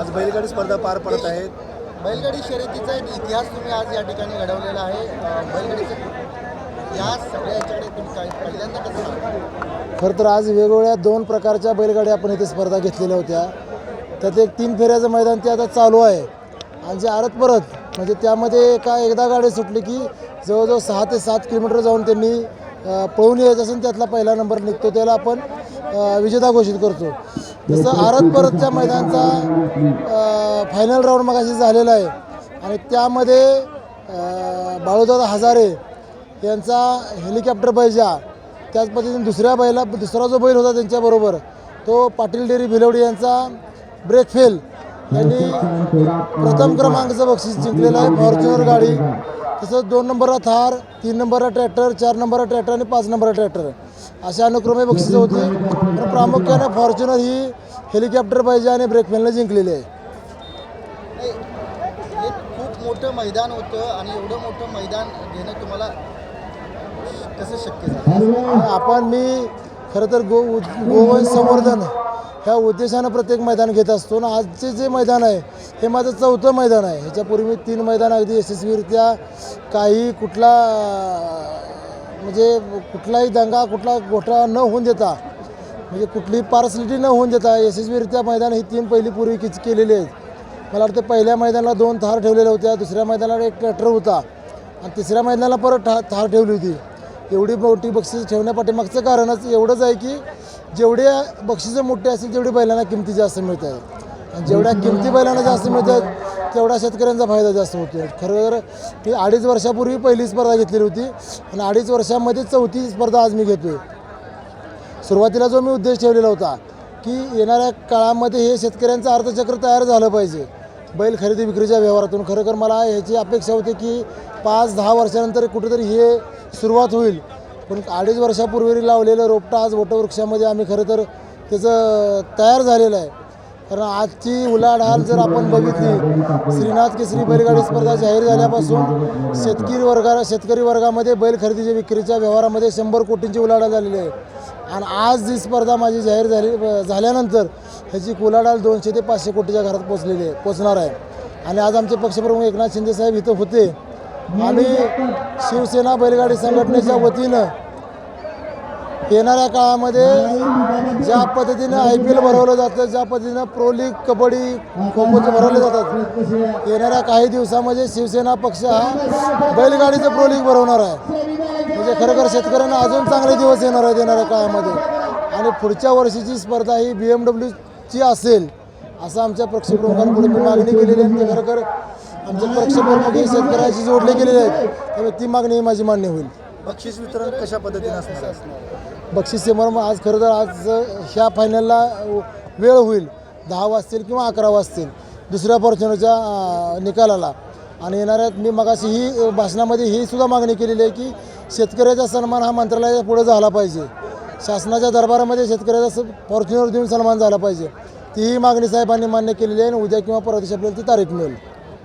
आज बैलगाडी स्पर्धा पार पडत आहेत बैलगाडी शर्यतीचा एक इतिहास तुम्ही आज या ठिकाणी घडवलेला आहे. अं, बैलगाडीचं या सगळ्या याच्याकडे तुम्ही काय पहिल्यांदा कसं खरं तर आज वेगवेगळ्या दोन प्रकारच्या बैलगाड्या आपण इथे स्पर्धा घेतलेल्या होत्या. त्यात एक तीन फेऱ्याचं मैदान ते आता चालू आहे. आणि जे आरत परत म्हणजे त्यामध्ये का एकदा गाडी सुटली की जवळजवळ सहा ते सात किलोमीटर जाऊन त्यांनी पळून यायचं असेल त्यातला पहिला नंबर निघतो त्याला आपण विजेता घोषित करतो. तसं आरत परतच्या मैदानचा फायनल राऊंड मगाशी झालेला आहे. आणि त्यामध्ये बाळूदादा हजारे यांचा हेलिकॉप्टर बैजा त्याच पद्धतीने दुसऱ्या बैला दुसरा जो बैल होता त्यांच्याबरोबर तो पाटील डेरी भिलवडी यांचा ब्रेक फेल यांनी प्रथम क्रमांकाचं बक्षीस जिंकलेलं आहे. फॉर्च्युनर गाडी तसंच दोन नंबरला थार तीन नंबरला ट्रॅक्टर चार नंबरला ट्रॅक्टर आणि पाच नंबरला ट्रॅक्टर. अशा अनुक्रमे बक्षिसं होती. पण प्रामुख्याने फॉर्च्युनर ही हेलिकॉप्टर पाहिजे आणि ब्रेक फेलनं जिंकलेली आहे. खूप मोठं मैदान होतं आणि एवढं मोठं मैदान घेणं तुम्हाला कसं शक्य झालं? आपण मी खरं तर गो गोवंश संवर्धन ह्या उद्देशानं प्रत्येक मैदान घेत असतो ना आजचे जे मैदान आहे हे माझं चौथं मैदान आहे. ह्याच्यापूर्वी मी तीन मैदान अगदी यशस्वीरित्या काही कुठला म्हणजे कुठलाही दंगा कुठला घोटाळा न होऊन देता म्हणजे कुठली पार्सलिटी न होऊन देता यशस्वीरित्या मैदान ही तीन पहिली पूर्वी किच केलेली आहेत. मला वाटतं पहिल्या मैदानाला दोन थार ठेवलेल्या होत्या दुसऱ्या मैदानाला एक ट्रॅक्टर होता आणि तिसऱ्या मैदानाला परत ठा थार ठेवली होती. एवढी मोठी बक्षीस ठेवण्यापाठीमागचं कारणच एवढंच आहे की जेवढे बक्षिसं मोठे असतील तेवढी बैलांना किमती जास्त मिळत आहेत. आणि जेवढ्या किमती बैलांना जास्त मिळतात तेवढा शेतकऱ्यांचा फायदा जास्त होतो. खरं तर मी अडीच वर्षापूर्वी पहिली स्पर्धा घेतलेली होती. आणि अडीच वर्षामध्ये चौथी स्पर्धा आज मी घेतोय. सुरुवातीला जो मी उद्देश ठेवलेला होता की येणाऱ्या काळामध्ये हे शेतकऱ्यांचं अर्थचक्र तयार झालं पाहिजे. बैल खरेदी विक्रीच्या व्यवहारातून. खरोखर मला ह्याची अपेक्षा होती की पाच दहा वर्षानंतर कुठेतरी हे सुरुवात होईल. पण अडीच वर्षापूर्वी लावलेलं रोपटं आज वटवृक्षामध्ये आम्ही खरं तर त्याचं तयार झालेलं आहे. कारण आजची उलाढाल जर आपण बघितली श्रीनाथ केसरी बैलगाडी स्पर्धा जाहीर झाल्यापासून शेतकरी वर्गा शेतकरी वर्गामध्ये बैल खरेदीच्या विक्रीच्या व्यवहारामध्ये शंभर कोटींची उलाढाल झालेली आहे. आणि आज जी स्पर्धा माझी जाहीर झाली झाल्यानंतर ह्याची उलाढाल दोनशे ते पाचशे कोटीच्या घरात पोचलेली आहे पोचणार आहे. आणि आज आमचे पक्षप्रमुख एकनाथ शिंदे साहेब इथं होते. आणि शिवसेना बैलगाडी संघटनेच्या वतीनं येणाऱ्या काळामध्ये ज्या पद्धतीनं आय पी एल भरवलं जातं ज्या पद्धतीनं प्रो लीग कबड्डी खोखोचे भरवले जातात येणाऱ्या काही दिवसामध्ये शिवसेना पक्ष हा बैलगाडीचं प्रो लीग भरवणार आहे. म्हणजे खरोखर शेतकऱ्यांना अजून चांगले दिवस येणार आहेत येणाऱ्या काळामध्ये. आणि पुढच्या वर्षीची स्पर्धा ही बी एम डब्ल्यूची असेल असं आमच्या पक्षप्रमुखांपुढे मी मागणी केलेली आहे. ते खरोखर आमचे पक्षप्रमुख हे शेतकऱ्याशी जोडले गेलेले आहेत. त्यामुळे ती मागणी ही माझी मान्य होईल. बक्षीस वितरण कशा पद्धतीने असणार बक्षीस समारंभ आज खरं तर आज ह्या फायनलला वेळ होईल. दहा वाजतील किंवा अकरा वाजतील. दुसऱ्या फॉर्च्युनरच्या निकालाला. आणि येणाऱ्यात मी मगाशी ही भाषणामध्ये ही सुद्धा मागणी केलेली आहे की शेतकऱ्याचा सन्मान हा मंत्रालयाच्या पुढे झाला पाहिजे. शासनाच्या दरबारामध्ये शेतकऱ्याचा फॉर्च्युनर देऊन सन्मान झाला पाहिजे. तीही मागणी साहेबांनी मान्य केलेली आहे आणि उद्या किंवा परवा दिवशी आपल्याला ती तारीख मिळेल.